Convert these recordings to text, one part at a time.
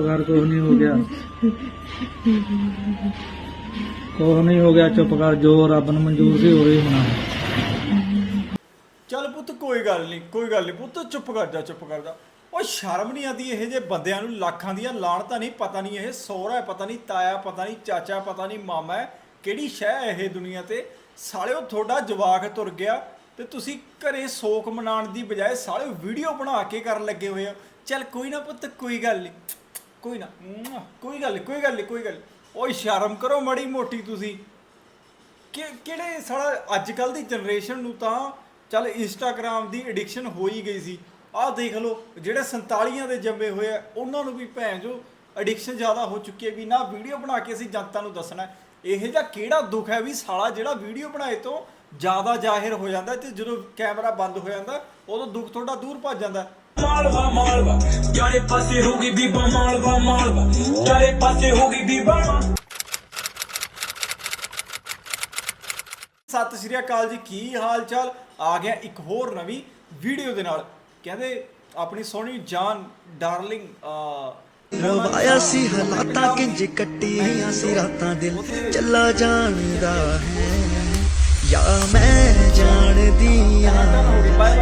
ਕਰ ਕੁਛ ਨਹੀਂ ਹੋ ਗਿਆ। ਕੁਛ ਨਹੀਂ ਹੋ ਗਿਆ, ਚੁੱਪ ਕਰ, ਜੋ ਰੱਬ ਨੂੰ ਮਨਜ਼ੂਰ ਸੀ ਹੋਵੇ ਹੋਣਾ। ਚੱਲ ਪੁੱਤ, ਕੋਈ ਗੱਲ ਨਹੀਂ, ਕੋਈ ਗੱਲ ਨਹੀਂ ਪੁੱਤ, ਚੁੱਪ ਕਰ ਜਾ, ਚੁੱਪ ਕਰ ਜਾ। ਓ ਸ਼ਰਮ ਨਹੀਂ ਆਦੀ ਇਹ ਜੇ ਬੰਦਿਆਂ ਨੂੰ, ਲੱਖਾਂ ਦੀਆਂ ਲਾਣਤਾਂ ਨਹੀਂ, ਪਤਾ ਨਹੀਂ ਇਹ ਸੋਹਰਾ ਪਤਾ ਨਹੀਂ ਤਾਇਆ, ਪਤਾ ਨਹੀਂ ਚਾਚਾ, ਪਤਾ ਨਹੀਂ ਮਾਮਾ ਕਿਹੜੀ ਸ਼ੈ ਇਹ ਦੁਨੀਆ ਤੇ। ਸਾਲਿਓ, ਤੁਹਾਡਾ ਜਵਾਕ ਤੁਰ ਗਿਆ ਤੇ ਤੁਸੀਂ ਘਰੇ ਸੋਕ ਮਨਾਉਣ ਦੀ ਬਜਾਏ ਸਾਲਿਓ ਵੀਡੀਓ ਬਣਾ ਕੇ ਕਰਨ ਲੱਗੇ ਹੋਏ ਹੋ। ਚੱਲ ਕੋਈ ਨਾ ਪੁੱਤ, ਕੋਈ ਗੱਲ ਨਹੀਂ। ਕੋਈ ਨਾ ਮੁਆ, ਕੋਈ ਗੱਲ ਨੀ, ਕੋਈ ਗੱਲ ਨੀ, ਕੋਈ ਗੱਲ ਨੀ। ਓਏ ਸ਼ਰਮ ਕਰੋ ਮੜੀ ਮੋਟੀ ਤੁਸੀਂ ਕਿ ਕਿਹੜੇ ਸਾਲਾ ਅੱਜ ਕੱਲ ਦੀ ਜਨਰੇਸ਼ਨ ਨੂੰ ਤਾਂ ਚੱਲ ਇੰਸਟਾਗ੍ਰam ਦੀ ਐਡਿਕਸ਼ਨ ਹੋ ਹੀ ਗਈ ਸੀ ਆਹ ਦੇਖ ਲਓ ਜਿਹੜੇ 47 ਦੇ ਜੰਮੇ ਹੋਏ ਆ ਉਹਨਾਂ ਨੂੰ ਵੀ ਭੈਣ ਜੋ ਐਡਿਕਸ਼ਨ ਜ਼ਿਆਦਾ ਹੋ ਚੁੱਕੀ ਹੈ ਵੀ ਨਾ ਵੀਡੀਓ ਬਣਾ ਕੇ ਅਸੀਂ ਜਨਤਾ ਨੂੰ ਦੱਸਣਾ ਹੈ। ਇਹ ਜਿਹਾ ਕਿਹੜਾ ਦੁੱਖ ਹੈ ਵੀ ਸਾਲਾ ਜਿਹੜਾ ਵੀਡੀਓ ਬਣਾਏ ਤੋਂ ਜ਼ਿਆਦਾ ਜ਼ਾਹਿਰ ਹੋ ਜਾਂਦਾ ਤੇ ਜਦੋਂ ਕੈਮਰਾ ਬੰਦ ਹੋ ਜਾਂਦਾ ਉਦੋਂ ਦੁੱਖ ਤੁਹਾਡਾ ਦੂਰ ਭੱਜ ਜਾਂਦਾ ਮਾਲਵਾ ਮਾਲਵਾ। ਚਾਰੇ ਪਾਸੇ ਹੋ ਗਈ ਬੀਬਾ ਮਾਲਵਾ ਮਾਲਵਾ। ਚਾਰੇ ਪਾਸੇ ਹੋ ਗਈ ਬੀਬਾ ਸਤਿ ਸ਼੍ਰੀ ਅਕਾਲ ਜੀ ਕੀ ਹਾਲ ਚਾਲ ਆ ਗਿਆ ਇੱਕ ਹੋਰ ਨਵੀਂ ਵੀਡੀਓ ਦੇ ਨਾਲ। ਕਹਿੰਦੇ ਆਪਣੀ ਸੋਹਣੀ ਜਾਨ ਡਾਰਲਿੰਗ ਰਵਾਇਆ ਸੀ ਹਾਲਾਤਾਂ ਕਿੰਜ ਕੱਟੀਆਂ ਸੀ ਰਾਤਾਂ ਦਿਲ। ਚੱਲਾ ਜਾਣਦਾ ਹੈ। ਯਾ ਮੈਂ ਜਾਣਦੀ ਆ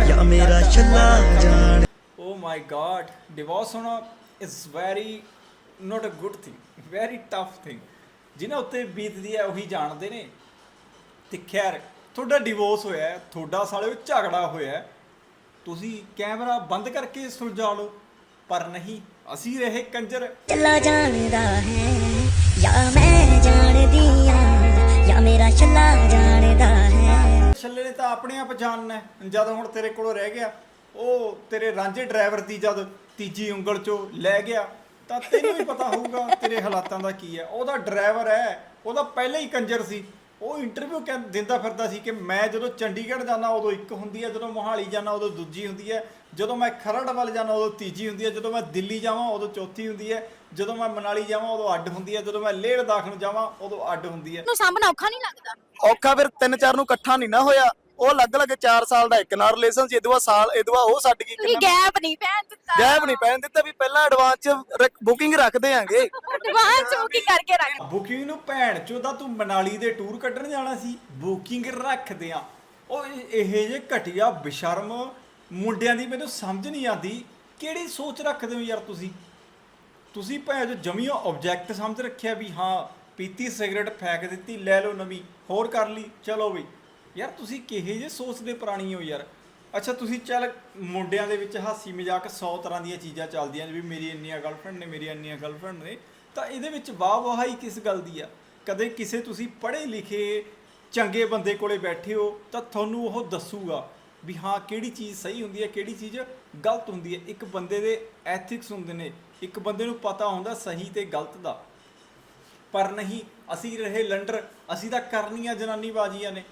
ਯਾ ਮੇਰਾ ਚੱਲਾ ਜਾਣ ਮਾਈ ਗॉड ਡਿਵੋਰਸ ਹੋਣਾ is very not a good thing very tough thing ਜਿਨ੍ਹਾਂ ਉੱਤੇ ਬੀਤਦੀ ਹੈ ਉਹੀ ਜਾਣਦੇ ਨੇ ਤੇ ਖੈਰ ਤੁਹਾਡਾ ਡਿਵੋਰਸ ਹੋਇਆ ਹੈ, ਤੁਹਾਡਾ ਸਾਲੇ ਝਗੜਾ ਹੋਇਆ ਹੈ। ਤੁਸੀਂ ਕੈਮਰਾ ਬੰਦ ਕਰਕੇ ਸੁਲਝਾ ਲਓ ਪਰ ਨਹੀਂ ਅਸੀਂ ਰਹੇ ਕੰਜਰ ਚੱਲਾ ਜਾਣਦਾ ਹੈ ਯਾ ਮੈਂ ਜਾਣਦੀ ਆ ਯਾ ਮੇਰਾ ਚੱਲਾ ਜਾਣਦਾ ਹੈ ਛੱਲੇ ਨੇ ਤਾਂ ਆਪਣੇ ਆਪ ਜਾਣਨਾ ਹੈ। ਜਦ ਹੁਣ ਤੇਰੇ ਕੋਲੋਂ ਰਹਿ ਗਿਆ ਉਹ ਤੇਰੇ ਰਾਂਝੇ ਡਰਾਈਵਰ ਦੀ ਜਦ ਤੀਜੀ ਉਂਗਲ ਚੋਂ ਲੈ ਗਿਆ ਤਾਂ ਤੈਨੂੰ ਵੀ ਪਤਾ ਹੋਊਗਾ ਤੇਰੇ ਹਾਲਾਤਾਂ ਦਾ ਕੀ ਹੈ। ਉਹਦਾ ਡਰਾਈਵਰ ਹੈ ਉਹਦਾ ਪਹਿਲਾਂ ਹੀ ਕੰਜਰ ਸੀ। ਉਹ ਇੰਟਰਵਿਊ ਦਿੰਦਾ ਫਿਰਦਾ ਸੀ ਕਿ ਮੈਂ ਜਦੋਂ ਚੰਡੀਗੜ੍ਹ ਜਾਂਦਾ ਉਦੋਂ ਇੱਕ ਹੁੰਦੀ ਹੈ ਜਦੋਂ ਮੋਹਾਲੀ ਜਾਂਦਾ ਉਦੋਂ ਦੂਜੀ ਹੁੰਦੀ ਹੈ। ਜਦੋਂ ਮੈਂ ਖਰੜ ਵੱਲ ਜਾਂਦਾ ਉਦੋਂ ਤੀਜੀ ਹੁੰਦੀ ਹੈ। ਜਦੋਂ ਮੈਂ ਦਿੱਲੀ ਜਾਵਾਂ ਉਦੋਂ ਚੌਥੀ ਹੁੰਦੀ ਹੈ। ਜਦੋਂ ਮੈਂ ਮਨਾਲੀ ਜਾਵਾਂ ਉਦੋਂ ਅੱਡ ਹੁੰਦੀ ਹੈ। ਜਦੋਂ ਮੈਂ ਲੇਹ ਲਦਾਖ ਨੂੰ ਜਾਵਾਂ ਉਦੋਂ ਅੱਡ ਹੁੰਦੀ ਹੈ। ਨੂੰ ਸਾਂਭਣਾ ਔਖਾ ਨਹੀਂ ਲੱਗਦਾ? ਔਖਾ ਫਿਰ ਤਿੰਨ ਚਾਰ ਨੂੰ ਇਕੱਠਾ ਨਹੀਂ ਨਾ ਹੋਇਆ। ਉਹ ਅਲੱਗ-ਅਲੱਗ 4 ਸਾਲ ਦਾ ਇੱਕ ਨਾਲ ਰਿਲੇਸ਼ਨ ਸੀ ਇਦਵਾ ਸਾਲ ਇਦਵਾ ਉਹ ਛੱਡ ਗਈ ਤੁਸੀਂ ਗੈਪ ਨਹੀਂ ਪੈਣ ਦਿੱਤਾ। ਗੈਪ ਨਹੀਂ ਪੈਣ ਦਿੱਤਾ ਵੀ ਪਹਿਲਾਂ ਐਡਵਾਂਸ ਚ ਬੁਕਿੰਗ ਰੱਖਦੇ ਆਂਗੇ। ਐਡਵਾਂਸ ਬੁਕਿੰਗ ਕਰਕੇ ਰੱਖ। ਬੁਕਿੰਗ ਨੂੰ ਭੈਣ ਚੋਦਾ ਤੂੰ ਮਨਾਲੀ ਦੇ ਟੂਰ ਕੱਢਣ ਜਾਣਾ ਸੀ ਬੁਕਿੰਗ ਰੱਖਦੇ ਆ। ਉਹ ਇਹ- ਇਹ ਜੇ ਘਟਿਆ ਬਿਸ਼ਰਮ ਮੁੰਡਿਆਂ ਦੀ ਮੈਨੂੰ ਸਮਝ ਨਹੀਂ ਆਉਂਦੀ ਕਿਹੜੀ ਸੋਚ ਰੱਖਦੇ ਹੋ ਯਾਰ ਤੁਸੀਂ? ਤੁਸੀਂ ਭੈਣ ਜੋ ਜਮੀਓ ਆਬਜੈਕਟ ਸਮਝ ਰੱਖਿਆ ਵੀ ਹਾਂ ਪੀਤੀ ਸਿਗਰਟ ਫੈਂਕ ਦਿੱਤੀ ਲੈ ਲਓ ਨਵੀਂ ਹੋਰ ਕਰ ਲਈ ਚਲੋ ਵੀ ਯਾਰ ਤੁਸੀਂ ਕਿਹੇ ਜੇ ਸੋਚਦੇ ਪ੍ਰਾਣੀ ਹੋ ਯਾਰ? ਅੱਛਾ, ਤੁਸੀਂ ਚੱਲ ਮੁੰਡਿਆਂ ਦੇ ਵਿੱਚ ਹਾਸੀ ਮਜ਼ਾਕ 100 ਤਰ੍ਹਾਂ ਦੀਆਂ ਚੀਜ਼ਾਂ ਚੱਲਦੀਆਂ ਜਿਵੇਂ ਮੇਰੀ ਇੰਨੀਆਂ ਗਰਲਫ੍ਰੈਂਡ ਨੇ, ਮੇਰੀ ਇੰਨੀਆਂ ਗਰਲਫ੍ਰੈਂਡ ਨੇ, ਤਾਂ ਇਹਦੇ ਵਿੱਚ ਵਾਹ ਵਾਹੀ ਕਿਸ ਗੱਲ ਦੀ ਆ? ਕਦੇ ਕਿਸੇ ਤੁਸੀਂ ਪੜ੍ਹੇ ਲਿਖੇ ਚੰਗੇ ਬੰਦੇ ਕੋਲੇ ਬੈਠੇ ਹੋ ਤਾਂ ਤੁਹਾਨੂੰ ਉਹ ਦੱਸੂਗਾ ਵੀ ਹਾਂ, ਕਿਹੜੀ ਚੀਜ਼ ਸਹੀ ਹੁੰਦੀ ਹੈ, ਕਿਹੜੀ ਚੀਜ਼ ਗਲਤ ਹੁੰਦੀ ਹੈ। ਇੱਕ ਬੰਦੇ ਦੇ ਐਥਿਕਸ ਹੁੰਦੇ ਨੇ, ਇੱਕ ਬੰਦੇ ਨੂੰ ਪਤਾ ਹੁੰਦਾ ਸਹੀ ਤੇ ਗਲਤ ਦਾ। ਪਰ ਨਹੀਂ, ਅਸੀਂ ਰਹੇ ਲੰਡਰ, ਅਸੀਂ ਤਾਂ ਕਰਨੀਆਂ ਜਨਾਨੀ ਬਾਜੀਆਂ ਨੇ।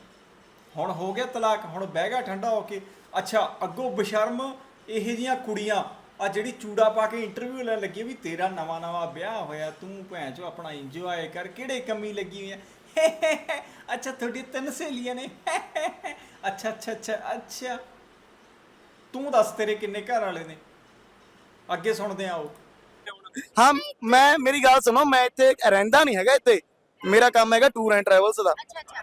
ਹੁਣ ਹੋ ਗਿਆ ਤਲਾਕ ਹੁਣ ਬਹਿ ਗਿਆ ਠੰਡਾ ਹੋ ਕੇ। ਅੱਛਾ ਅੱਗੋਂ ਬਸ਼ਰਮ ਇਹ ਜੀਆਂ ਕੁੜੀਆਂ ਆ ਜਿਹੜੀ ਚੂੜਾ ਪਾ ਕੇ ਇੰਟਰਵਿਊ ਲੈਣ ਲੱਗੀ ਵੀ ਤੇਰਾ ਨਵਾਂ ਨਵਾਂ ਵਿਆਹ ਹੋਇਆ ਤੂੰ ਭੈਣ ਚੋ ਆਪਣਾ ਇੰਜੋਏ ਕਰ ਕਿਹੜੇ ਕੰਮੀ ਲੱਗੀ ਹੋਈ ਹੈ ਅੱਛਾ ਤੁਹਾਡੀ ਤਿੰਨ ਸਹੇਲੀਆਂ ਨੇ। ਅੱਛਾ ਅੱਛਾ ਅੱਛਾ ਅੱਛਾ। ਤੂੰ ਦੱਸ ਤੇਰੇ ਕਿੰਨੇ ਘਰ ਵਾਲੇ ਨੇ? ਅੱਗੇ ਸੁਣਦੇ ਆ ਉਹ। ਹਾਂ ਮੈਂ ਮੇਰੀ ਗੱਲ ਸੁਣੋ ਮੈਂ ਇੱਥੇ ਰਹਿੰਦਾ ਨਹੀਂ ਹੈਗਾ ਇੱਥੇ। ਮੇਰਾ ਕੰਮ ਹੈਗਾ ਟੂਰ ਐਂਡ ਟਰੈਵਲਸ ਦਾ।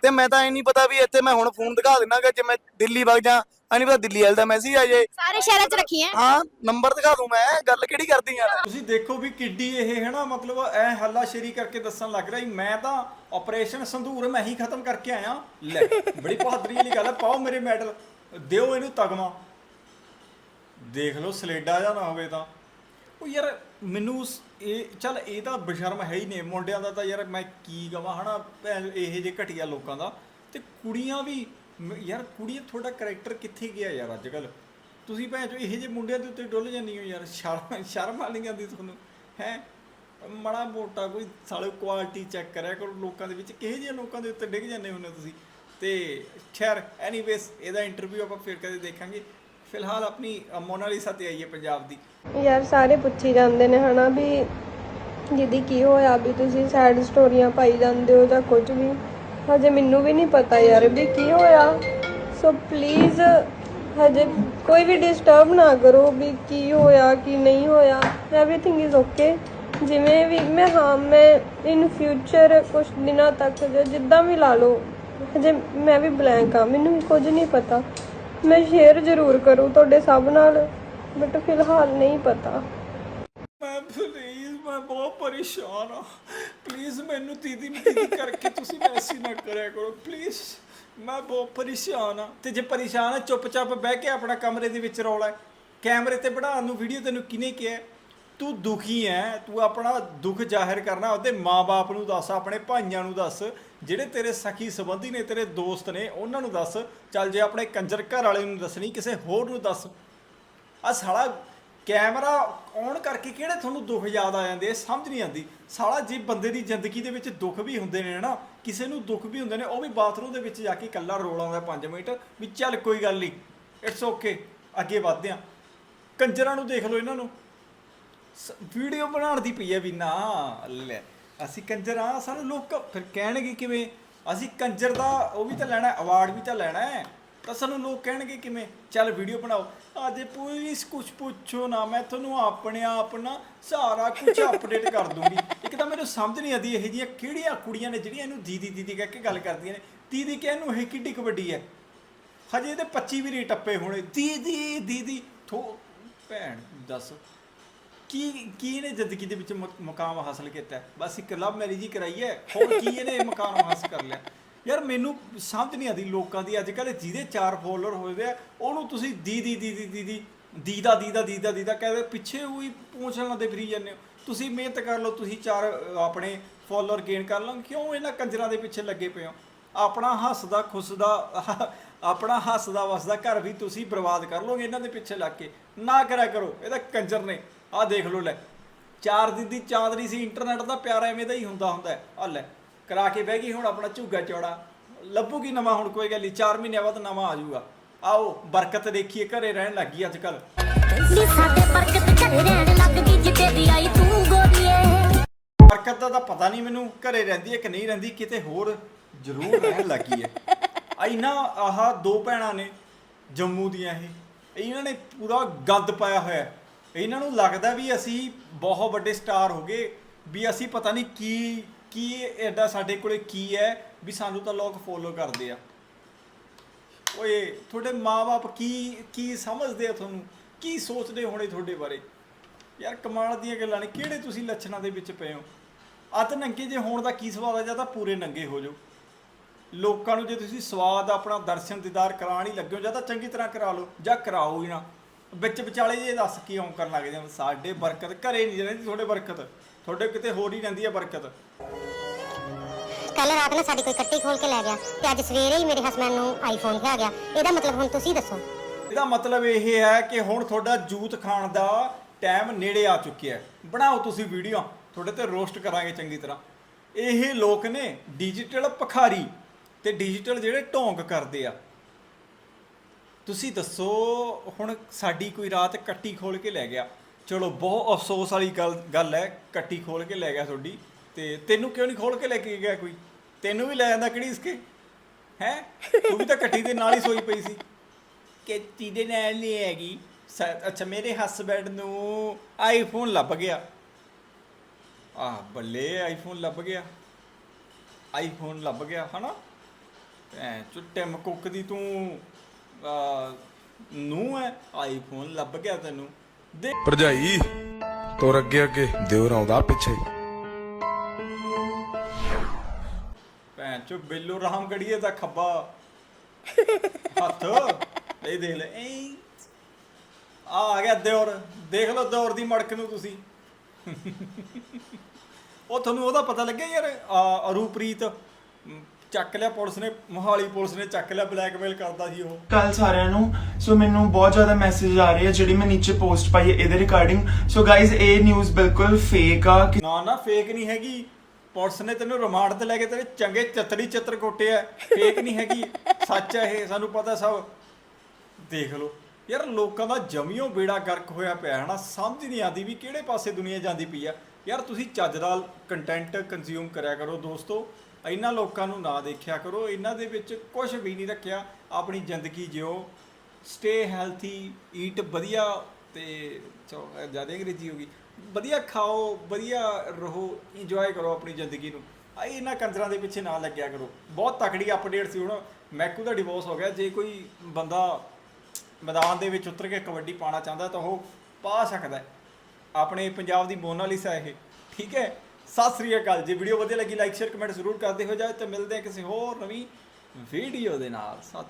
ਤੇ ਮੈਂ ਤਾਂ ਇਹ ਨਹੀਂ ਪਤਾ ਵੀ ਇੱਥੇ ਮੈਂ ਹੁਣ ਫੋਨ ਦਿਖਾ ਦਿੰਨਾਗਾ ਜੇ ਮੈਂ ਦਿੱਲੀ ਵਗ ਜਾ ਐ ਨਹੀਂ ਪਤਾ ਦਿੱਲੀ ਵਾਲੇ ਦਾ ਮੈਸੇਜ ਆ ਜੇ। ਸਾਰੇ ਸ਼ਹਿਰਾਂ 'ਚ ਰੱਖੀ ਹੈ ਹਾਂ ਨੰਬਰ ਦਿਖਾ ਦੂੰ ਮੈਂ ਗੱਲ ਕਿਹੜੀ ਕਰਦੀ ਆ? ਤੁਸੀਂ ਦੇਖੋ ਵੀ ਕਿੱਡੀ ਇਹ ਹੈ ਨਾ ਮਤਲਬ ਐ ਹੱਲਾ ਸ਼ੇਰੀ ਕਰਕੇ ਦੱਸਣ ਲੱਗ ਰਿਹਾ ਮੈਂ ਤਾਂ ਆਪਰੇਸ਼ਨ ਸੰਧੂਰ ਮੈਂ ਹੀ ਖਤਮ ਕਰਕੇ ਆਇਆ। ਲੈ ਬੜੀ ਬਹਾਦਰੀ ਵਾਲੀ ਗੱਲ ਹੈ ਪਾਓ ਮੇਰੇ ਮੈਡਲ ਦਿਓ ਇਹਨੂੰ ਤਗਮਾ। ਦੇਖ ਲਓ ਸਲੇਡਾ ਜਾਂ ਨਾ ਹੋਵੇ ਤਾਂ। ਉਹ ਯਾਰ ਮੈਨੂੰ ਸ- ਇਹ, ਚੱਲ ਇਹ ਤਾਂ ਬਸ਼ਰਮ ਹੈ ਹੀ ਨੇ ਮੁੰਡਿਆਂ ਦਾ ਤਾਂ ਯਾਰ ਮੈਂ ਕੀ ਕਵਾਂ ਹਨਾ? ਭੈਣ, ਇਹ ਜੇ ਘਟੀਆ ਲੋਕਾਂ ਦਾ। ਤੇ ਕੁੜੀਆਂ ਵੀ, ਮ- ਯਾਰ ਕੁੜੀਆਂ ਤੁਹਾਡਾ ਕੈਰੈਕਟਰ ਕਿੱਥੇ ਗਿਆ ਯਾਰ ਅੱਜ ਕੱਲ ਤੁਸੀਂ ਭੈਣ ਚੋ, ਇਹੋ ਜਿਹੇ ਮੁੰਡਿਆਂ ਦੇ ਉੱਤੇ ਡੁੱਲ ਜਾਂਦੀ ਹੋ ਯਾਰ, ਸ਼ਰਮ ਸ਼ਰਮ ਆ ਨਹੀਂ ਜਾਂਦੀ ਤੁਹਾਨੂੰ, ਹੈ? ਮਾੜਾ ਮੋਟਾ ਕੋਈ ਸਾਲੇ ਕੁਆਲਿਟੀ ਚੈੱਕ ਕਰਿਆ ਕਰੋ ਲੋਕਾਂ ਦੇ ਵਿੱਚ, ਕਿਹੋ ਜਿਹੇ ਲੋਕਾਂ ਦੇ ਉੱਤੇ ਡਿੱਗ ਜਾਂਦੇ ਹੁੰਦੇ ਹੋ ਤੁਸੀਂ? ਤੇ ਖੈਰ ਐਨੀਵੇਸ ਇਹਦਾ ਇੰਟਰਵਿਊ ਆਪਾਂ ਫਿਰ ਕਦੇ ਦੇਖਾਂਗੇ। ਫਿਲਹਾਲ ਆਪਣੀ ਮੋਨਾਲੀਸਾ ਤੇ ਆਈਏ ਪੰਜਾਬ ਦੀ। ਯਾਰ ਸਾਰੇ ਪੁੱਛੀ ਜਾਂਦੇ ਨੇ ਹਨਾ ਵੀ ਦੀਦੀ ਕੀ ਹੋਇਆ ਵੀ ਤੁਸੀਂ ਸੈਡ ਸਟੋਰੀਆਂ ਪਾਈ ਜਾਂਦੇ ਹੋ ਜਾਂ ਕੁਝ ਵੀ। ਹਜੇ ਮੈਨੂੰ ਵੀ ਨਹੀਂ ਪਤਾ ਯਾਰ ਵੀ ਕੀ ਹੋਇਆ। ਸੋ ਪਲੀਜ਼ ਹਜੇ ਕੋਈ ਵੀ ਡਿਸਟਰਬ ਨਾ ਕਰੋ ਵੀ ਕੀ ਹੋਇਆ, ਕੀ ਨਹੀਂ ਹੋਇਆ। ਐਵਰੀਥਿੰਗ ਇਜ਼ ਓਕੇ ਜਿਵੇਂ ਵੀ, ਮੈਂ, ਹਾਂ, ਮੈਂ ਇਨ ਫਿਊਚਰ ਕੁਝ ਦਿਨਾਂ ਤੱਕ ਜਿੱਦਾਂ ਵੀ ਲਾ ਲਓ। ਹਜੇ ਮੈਂ ਵੀ ਬਲੈਂਕ ਆ ਮੈਨੂੰ ਕੁਝ ਨਹੀਂ ਪਤਾ। ਮੈਂ ਸ਼ੇਅਰ ਜ਼ਰੂਰ ਕਰੂੰ ਤੁਹਾਡੇ ਸਭ ਨਾਲ, ਬਟ ਫਿਲਹਾਲ ਨਹੀਂ ਪਤਾ ਮੈਂ ਪਲੀਜ਼ ਮੈਂ ਬਹੁਤ ਪਰੇਸ਼ਾਨ ਹਾਂ ਪਲੀਜ਼ ਮੈਨੂੰ ਦੀਦੀ ਦੀਦੀ ਕਰਕੇ ਤੁਸੀਂ ਮੈਸੇਜ ਨਾ ਕਰਿਆ ਕਰੋ ਪਲੀਜ਼ ਮੈਂ ਬਹੁਤ ਪਰੇਸ਼ਾਨ ਹਾਂ ਤੇ ਜੇ ਪਰੇਸ਼ਾਨ ਆ ਚੁੱਪਚਾਪ ਬਹਿ ਕੇ ਆਪਣਾ ਕਮਰੇ ਦੇ ਵਿੱਚ ਰੌਲਾ ਹੈ। ਕੈਮਰੇ ਤੇ ਬਣਾਉਣ ਨੂੰ ਵੀਡੀਓ ਤੈਨੂੰ ਕਿਹਨੇ ਕਿਹਾ ਹੈ? ਤੂੰ ਦੁਖੀ ਐ, ਤੂੰ ਆਪਣਾ ਦੁੱਖ ਜ਼ਾਹਿਰ ਕਰਨਾ, ਉਹਦੇ ਮਾਪੇ ਨੂੰ ਦੱਸ, ਆਪਣੇ ਭਾਈਆਂ ਨੂੰ ਦੱਸ, ਜਿਹੜੇ ਤੇਰੇ ਸਖੀ ਸੰਬੰਧੀ ਨੇ, ਤੇਰੇ ਦੋਸਤ ਨੇ, ਉਹਨਾਂ ਨੂੰ ਦੱਸ, ਚੱਲ ਜੇ ਆਪਣੇ ਕੰਜਰ ਘਰ ਵਾਲੇ ਨੂੰ ਦੱਸਣੀ, ਕਿਸੇ ਹੋਰ ਨੂੰ ਦੱਸ। ਆ ਸਾਲਾ ਕੈਮਰਾ ਔਨ ਕਰਕੇ ਕਿਹੜੇ ਤੁਹਾਨੂੰ ਦੁੱਖ ਯਾਦ ਆ ਜਾਂਦੇ, ਇਹ ਸਮਝ ਨਹੀਂ ਆਉਂਦੀ। ਸਾਲਾ ਜੇ ਬੰਦੇ ਦੀ ਜ਼ਿੰਦਗੀ ਦੇ ਵਿੱਚ ਦੁੱਖ ਵੀ ਹੁੰਦੇ ਨੇ ਨਾ, ਕਿਸੇ ਨੂੰ ਦੁੱਖ ਵੀ ਹੁੰਦੇ ਨੇ, ਉਹ ਵੀ ਬਾਥਰੂਮ ਦੇ ਵਿੱਚ ਜਾ ਕੇ ਇਕੱਲਾ ਰੋਲ ਆਉਂਦਾ 5 ਮਿੰਟ, ਵੀ ਚੱਲ ਕੋਈ ਗੱਲ ਨਹੀਂ ਇਟਸ ਓਕੇ ਅੱਗੇ ਵਧਦੇ ਆ। ਕੰਜਰਾਂ ਨੂੰ ਦੇਖ ਲਓ ਇਹਨਾਂ ਨੂੰ। ਵੀਡੀਓ ਬਣਾਉਣ ਦੀ ਪਈ ਹੈ ਵੀ ਨਾ ਲੈ, ਅਸੀਂ ਕੰਜਰ ਆ ਸਾਨੂੰ ਲੋਕ। ਫਿਰ ਕਹਿਣਗੇ ਕਿਵੇਂ? ਅਸੀਂ ਕੰਜਰ ਦਾ ਉਹ ਵੀ ਤਾਂ ਲੈਣਾ ਅਵਾਰਡ ਵੀ ਤਾਂ ਲੈਣਾ ਹੈ। ਤਾਂ ਸਾਨੂੰ ਲੋਕ ਕਹਿਣਗੇ ਕਿਵੇਂ? ਚੱਲ ਵੀਡੀਓ ਬਣਾਓ। ਅੱਜ ਪੁਲਿਸ ਕੁਝ ਪੁੱਛੋ ਨਾ, ਮੈਂ ਤੁਹਾਨੂੰ ਆਪਣੇ ਆਪ ਨਾ ਸਾਰਾ ਕੁਝ ਅਪਡੇਟ ਕਰ ਦੂੰਗੀ। ਇੱਕ ਤਾਂ ਮੈਨੂੰ ਸਮਝ ਨਹੀਂ ਆਦੀ ਇਹ ਜੀਆਂ ਕਿਹੜੀਆਂ ਕੁੜੀਆਂ ਨੇ ਜਿਹੜੀਆਂ ਇਹਨੂੰ ਦੀਦੀ ਦੀਦੀ ਕਹਿ ਕੇ ਗੱਲ ਕਰਦੀਆਂ ਨੇ। ਦੀਦੀ ਕਹਿਣ ਨੂੰ ਇਹ ਕਿੱਡੀ ਕਬੱਡੀ ਹੈ। ਹਜੇ ਇਹਦੇ 25 ਵੀ ਨਹੀਂ ਟੱਪੇ ਹੋਣੇ। ਦੀਦੀ ਦੀਦੀ, ਥੋ ਭੈਣ, ਦੱਸ। ਕੀ ਕੀ ਇਹਨੇ ਜ਼ਿੰਦਗੀ ਦੇ ਵਿੱਚ ਮੁਕ- ਮੁਕਾਮ ਹਾਸਲ ਕੀਤਾ? ਹੈ? ਬਸ ਇੱਕ ਲਵ ਮੈਰਿਜ ਹੀ ਕਰਾਈ ਹੈ ਹੋਰ ਕੀ ਇਹਨੇ ਮੁਕਾਮ ਹਾਸਲ ਕਰ ਲਿਆ? ਯਾਰ ਮੈਨੂੰ ਸਮਝ ਨਹੀਂ ਆਦੀ ਲੋਕਾਂ ਦੀ ਅੱਜ ਕੱਲ੍ਹ ਜਿਹਦੇ ਚਾਰ ਫੋਲੋਅਰ ਹੋਏ ਆ ਉਹਨੂੰ ਤੁਸੀਂ ਦੀਦੀ ਦੀਦੀ ਦੀਦੀ ਦੀਦਾ ਦੀਦਾ ਦੀਦਾ ਦੀਦਾ ਕਹਿੰਦੇ ਪਿੱਛੇ ਹੋਈ ਪੂੰਛ ਲਾਉਂਦੇ ਫਰੀ ਜਾਂਦੇ ਹੋ। ਤੁਸੀਂ ਮਿਹਨਤ ਕਰ ਲਓ ਤੁਸੀਂ ਚਾਰ ਅ, ਆਪਣੇ ਫੋਲੋਅਰ ਗੇਨ ਕਰ ਲਓ ਕਿਉਂ ਇਹਨਾਂ ਕੰਜਰਾਂ ਦੇ ਪਿੱਛੇ ਲੱਗੇ ਪਏ ਹੋ? ਆਪਣਾ ਹੱਸਦਾ ਖੁਸਦਾ ਆਪਣਾ ਹੱਸਦਾ ਵਸਦਾ ਘਰ ਵੀ ਤੁਸੀਂ ਬਰਬਾਦ ਕਰ ਲੋਗੇ ਇਹਨਾਂ ਦੇ ਪਿੱਛੇ ਲੱਗ ਕੇ। ਨਾ ਕਰਿਆ ਕਰੋ ਇਹਦਾ ਕੰਜਰ ਨੇ। ਆਹ ਦੇਖ ਲਓ ਲੈ ਚਾਰ ਦਿਨ ਦੀ ਚਾਦਰੀ ਸੀ ਇੰਟਰਨੈਟ ਦਾ ਪਿਆਰ ਐਵੇਂ ਦਾ ਹੀ ਹੁੰਦਾ ਹੁੰਦਾ ਆ ਲੈ ਕਰਾ ਕੇ ਬਹਿ ਗਈ ਹੁਣ ਆਪਣਾ ਝੁੱਗਾ ਚੌੜਾ। ਲੱਭੂਗੀ ਨਵਾਂ ਹੁਣ ਕੋਈ ਗੱਲ ਨਹੀਂ 4 ਮਹੀਨਿਆਂ ਬਾਅਦ ਨਵਾਂ ਆ ਜਾਊਗਾ। ਆਓ ਬਰਕਤ ਦੇਖੀਏ ਘਰੇ ਰਹਿਣ ਲੱਗੀ ਅੱਜ ਕੱਲ ਨੀ ਸਾਡੇ ਬਰਕਤ ਘਰੇ ਰਹਿਣ ਲੱਗ ਗਈ ਜਿੱਤੇ ਦੀ ਆਈ ਤੂੰ ਗੋਰੀਏ। ਬਰਕਤ ਦਾ ਤਾਂ ਪਤਾ ਨਹੀਂ ਮੈਨੂੰ ਘਰੇ ਰਹਿੰਦੀ ਹੈ ਕਿ ਨਹੀਂ ਰਹਿੰਦੀ ਕਿਤੇ ਹੋਰ ਜ਼ਰੂਰ ਰਹਿਣ ਲੱਗੀ ਹੈ। ਆ ਇਹਨਾਂ ਆਹ ਦੋ ਭੈਣਾਂ ਨੇ ਜੰਮੂ ਦੀਆਂ ਇਹ। ਇਹਨਾਂ ਨੇ ਪੂਰਾ ਗੰਦ ਪਾਇਆ ਹੋਇਆ। ਇਹਨਾਂ ਨੂੰ ਲੱਗਦਾ ਵੀ ਅਸੀਂ ਬਹੁਤ ਵੱਡੇ ਸਟਾਰ ਹੋ ਗਏ, ਵੀ ਅਸੀਂ ਪਤਾ ਨਹੀਂ ਕੀ ਕੀ ਐਡਾ ਸਾਡੇ ਕੋਲੇ ਕੀ ਹੈ, ਵੀ ਸਾਨੂੰ ਤਾਂ ਲੋਕ ਫੋਲੋ ਕਰਦੇ ਆ। ਓਏ, ਤੁਹਾਡੇ ਮਾਪੇ ਕੀ ਕੀ ਸਮਝਦੇ ਆ ਤੁਹਾਨੂੰ? ਕੀ ਸੋਚਦੇ ਹੋਣੇ ਤੁਹਾਡੇ ਬਾਰੇ? ਯਾਰ ਕਮਾਲ ਦੀਆਂ ਗੱਲਾਂ ਨੇ, ਕਿਹੜੇ ਤੁਸੀਂ ਲੱਛਣਾਂ ਦੇ ਵਿੱਚ ਪਏ ਹੋ? ਅੱਧ ਨੰਗੇ ਜੇ ਹੋਣ ਦਾ ਕੀ ਸਵਾਦ ਆ ਜਾਂ ਤਾਂ ਪੂਰੇ ਨੰਗੇ ਹੋ ਜਾਓ। ਲੋਕਾਂ ਨੂੰ ਜੇ ਤੁਸੀਂ ਸਵਾਦ ਆਪਣਾ ਦਰਸ਼ਨ ਦੀਦਾਰ ਕਰਾਉਣ ਹੀ ਲੱਗੇ ਹੋ ਜਾਂ ਤਾਂ ਚੰਗੀ ਤਰ੍ਹਾਂ ਕਰਾ ਲਓ ਜਾਂ ਕਰਾਓ ਹੀ ਨਾ। ਵਿੱਚ ਵਿਚਾਲੇ ਜੇ ਦੱਸ ਕੀ ਔਂ ਕਰਨ ਲੱਗ ਜਾਂਦੇ? ਸਾਡੇ ਬਰਕਤ ਘਰੇ ਨਹੀਂ ਰਹਿੰਦੀ ਤੁਹਾਡੇ ਬਰਕਤ। ਤੁਹਾਡੇ ਕਿਤੇ ਹੋਰ ਹੀ ਰਹਿੰਦੀ ਹੈ ਬਰਕਤ। ਕੱਲ ਰਾਤ ਨਾ ਸਾਡੀ ਕੋਈ ਕੱਟੀ ਖੋਲ ਕੇ ਲੈ ਗਿਆ ਤੇ ਅੱਜ ਸਵੇਰੇ ਹੀ ਮੇਰੇ ਹਸਬੰਡ ਨੂੰ ਆਈਫੋਨ ਖਿਆ ਗਿਆ। ਇਹਦਾ ਮਤਲਬ ਹੁਣ ਤੁਸੀਂ ਦੱਸੋ। ਇਹਦਾ ਮਤਲਬ ਇਹ ਹੈ ਕਿ ਹੁਣ ਤੁਹਾਡਾ ਜੂਤ ਖਾਣ ਦਾ ਟਾਈਮ ਨੇੜੇ ਆ ਚੁੱਕਿਆ ਹੈ। ਬਣਾਓ ਤੁਸੀਂ ਵੀਡੀਓ ਤੁਹਾਡੇ ਤੇ ਰੋਸਟ ਕਰਾਂਗੇ ਚੰਗੀ ਤਰ੍ਹਾਂ। ਇਹ ਲੋਕ ਨੇ ਡਿਜੀਟਲ ਭਖਾਰੀ ਤੇ ਡਿਜੀਟਲ ਜਿਹੜੇ ਢੋਂਗ ਕਰਦੇ ਆ। ਤੁਸੀਂ ਦੱਸੋ ਹੁਣ ਸਾਡੀ ਕੋਈ ਰਾਤ ਕੱਟੀ ਖੋਲ ਕੇ ਲੈ ਗਿਆ। ਚਲੋ ਬਹੁਤ ਅਫਸੋਸ ਵਾਲੀ ਗੱਲ ਗੱਲ ਹੈ ਕੱਟੀ ਖੋਲ ਕੇ ਲੈ ਗਿਆ ਤੁਹਾਡੀ। ਤੇ ਤੈਨੂੰ ਕਿਉਂ ਨਹੀਂ ਖੋਲ ਕੇ ਲੈ ਕੇ ਗਿਆ ਕੋਈ? ਤੈਨੂੰ ਵੀ ਲੈ ਜਾਂਦਾ ਕਿਹੜੀ ਇਸਕੇ? ਹੈ? ਤੂੰ ਵੀ ਤਾਂ ਕੱਟੀ ਦੇ ਨਾਲ ਹੀ ਸੋਈ ਪਈ ਸੀ। ਕੱਟੀ ਦੇ ਨਾਲ ਨਹੀਂ ਹੈਗੀ। ਅੱਛਾ ਮੇਰੇ ਹਸਬੈਂਡ ਨੂੰ ਆਈਫੋਨ ਲੱਭ ਗਿਆ। ਆਹ ਬੱਲੇ ਆਈਫੋਨ ਲੱਭ ਗਿਆ। ਆਈਫੋਨ ਲੱਭ ਗਿਆ ਹਨਾ? ਐ ਚੁੱਟੇ ਮਕੁੱਕ ਦੀ ਤੂੰ ਆ ਨੂੰ ਹੈ ਆਈਫੋਨ ਲੱਭ ਗਿਆ ਤੈਨੂੰ। ਦੇ ਭਰਜਾਈ ਤੁਰ ਅੱਗੇ ਅੱਗੇ ਦਿਉਰ ਆਉਂਦਾ ਪਿੱਛੇ। ਭੈਣ ਚੋ ਬਿੱਲੂ ਰਾਮ ਗੜੀਏ ਦਾ ਖੱਬਾ। ਹੱਥ। ਇਹ ਦੇਖ ਲੈ ਐ। ਆ ਆ ਗਿਆ ਦਿਓਰ। ਦੇਖ ਲਓ ਦਿਓਰ ਦੀ ਮੜਕ ਨੂੰ ਤੁਸੀਂ। ਉਹ ਤੁਹਾਨੂੰ ਉਹਦਾ ਪਤਾ ਲੱਗਿਆ ਯਾਰ ਅਰੂਪ੍ਰੀਤ। ਚੱਕ ਲਿਆ ਪੁਲਿਸ ਨੇ ਮੋਹਾਲੀ ਪੁਲਿਸ ਨੇ ਚੱਕ ਲਿਆ ਬਲੈਕਮੇਲ ਕਰਦਾ ਸੀ ਉਹ। ਕੱਲ ਸਾਰਿਆਂ ਨੂੰ ਸੋ ਮੈਨੂੰ ਬਹੁਤ ਜ਼ਿਆਦਾ ਮੈਸੇਜ ਆ ਰਹੇ ਆ ਜਿਹੜੀ ਮੈਂ ਨੀਚੇ ਪੋਸਟ ਪਾਈ ਹੈ ਇਹਦੇ ਰਿਗਾਰਡਿੰਗ ਸੋ ਗਾਇਜ਼ ਇਹ ਨਿਊਜ਼ ਬਿਲਕੁਲ ਫੇਕ ਆ ਕਿ ਨਾ ਨਾ ਫੇਕ ਨਹੀਂ ਹੈਗੀ। ਪੁਲਿਸ ਨੇ ਤੈਨੂੰ ਰਿਮਾਂਡ ਤੇ ਲੈ ਕੇ ਤੇਰੇ ਚੰਗੇ ਚਤੜੀ ਚਿੱਤਰ ਕੋਟੇ ਆ। ਫੇਕ ਨਹੀਂ ਹੈਗੀ। ਸੱਚ ਹੈ ਇਹ ਸਾਨੂੰ ਪਤਾ ਸਭ। ਦੇਖ ਲਓ। ਯਾਰ ਲੋਕਾਂ ਦਾ ਜਮਿਓ ਬੇੜਾ ਗਰਕ ਹੋਇਆ ਪਿਆ ਹਨਾ ਸਮਝ ਨਹੀਂ ਆਦੀ ਵੀ ਕਿਹੜੇ ਪਾਸੇ ਦੁਨੀਆ ਜਾਂਦੀ ਪਈ ਆ। ਯਾਰ ਤੁਸੀਂ ਚੱਜ ਦਾ ਕੰਟੈਂਟ ਕੰਜ਼ਿਊਮ ਕਰਿਆ ਕਰੋ ਦੋਸਤੋ। ਇਹਨਾਂ ਲੋਕਾਂ ਨੂੰ ਨਾ ਦੇਖਿਆ ਕਰੋ, ਇਹਨਾਂ ਦੇ ਵਿੱਚ ਕੁਝ ਵੀ ਨਹੀਂ ਰੱਖਿਆ, ਆਪਣੀ ਜ਼ਿੰਦਗੀ ਜਿਓ। ਸਟੇ ਹੈਲਥੀ ਈਟ ਵਧੀਆ ਤੇ ਜ਼ਿਆਦਾ ਅੰਗਰੇਜ਼ੀ ਹੋ ਗਈ। ਵਧੀਆ ਖਾਓ, ਵਧੀਆ ਰਹੋ ਇੰਜੋਏ ਕਰੋ ਆਪਣੀ ਜ਼ਿੰਦਗੀ ਨੂੰ। ਆ ਇਹਨਾਂ ਕੰਜਰਾਂ ਦੇ ਪਿੱਛੇ ਨਾ ਲੱਗਿਆ ਕਰੋ। ਬਹੁਤ ਤਕੜੀ ਅਪਡੇਟ ਸੀ ਹੁਣ। ਮੈਕੂ ਦਾ ਡਿਵੋਰਸ ਹੋ ਗਿਆ। ਜੇ ਕੋਈ ਬੰਦਾ ਮੈਦਾਨ ਦੇ ਵਿੱਚ ਉਤਰ ਕੇ ਕਬੱਡੀ ਪਾਣਾ ਚਾਹੁੰਦਾ ਤਾਂ ਉਹ ਪਾ ਸਕਦਾ ਆਪਣੇ ਪੰਜਾਬ ਦੀ ਮੋਨਾਲਿਸਾ ਇਹ। ਠੀਕ ਹੈ? ਸਤਿ ਸ੍ਰੀ ਅਕਾਲ ਜੀ। ਵੀਡੀਓ ਵਧੀਆ ਲੱਗੀ ਲਾਈਕ ਸ਼ੇਅਰ ਕਮੈਂਟ ਜ਼ਰੂਰ ਕਰਦੇ ਹੋ ਜਾਓ ਤੇ ਮਿਲਦੇ ਹਾਂ ਕਿਸੇ ਹੋਰ ਨਵੀਂ ਵੀਡੀਓ ਦੇ ਨਾਲ। ਸਤਿ